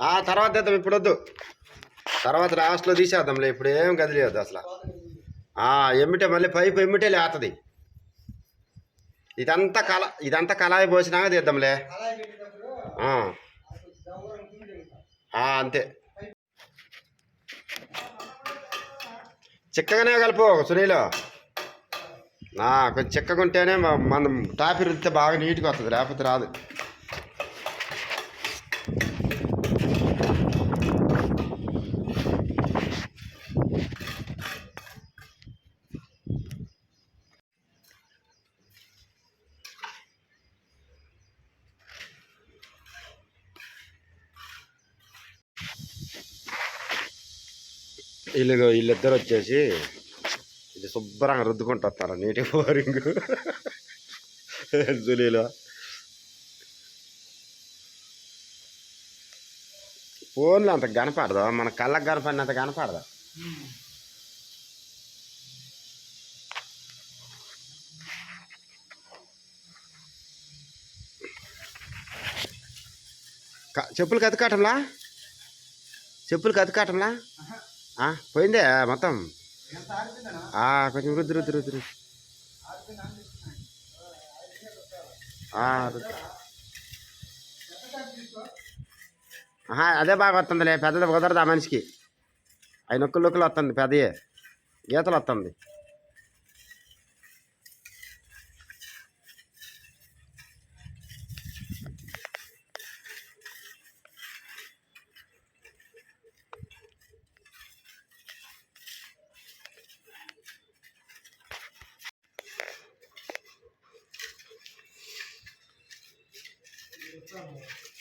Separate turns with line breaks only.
ఆ తర్వాత తెద్దాం ఇప్పుడు వద్దు. తర్వాత లాస్ట్లో తీసేద్దాంలే ఇప్పుడు ఏం కదిలేదు అసలు. ఎమ్మిటే మళ్ళీ పైపు ఎమ్మిటే లేతుంది ఇదంతా కళ ఇదంతా కళాయి పోసినాక తీద్దాంలే. అంతే. చిక్కగానే కలుపు సునీలు. కొంచెం చిక్కగా ఉంటేనే మనం టాపీ రుద్దితే బాగా నీట్గా వస్తుంది లేకపోతే రాదు. వీళ్ళు వీళ్ళిద్దరు వచ్చేసి ఇది శుభ్రంగా రుద్దుకుంటూ వస్తారు నీటి బోరింగ్. జులీలో ఫోన్లో అంత కనపడదు. మన కళ్ళకు కనపడినంత కనపడదు. చెప్పులు కతకాటంలా చెప్పులు కతకాటంలా పోయిందే మొత్తం కొంచెం రుద్దు రుద్దు రుద్దు రుద్దు. ఆ, రుద్దు. ఆహా, అదే బాగా వస్తుందిలే పెద్దది కుదరదు ఆ మనిషికి అవి నొక్కులు నొక్కులు వస్తుంది పెద్దయే గీతలు వస్తుంది Tá bom.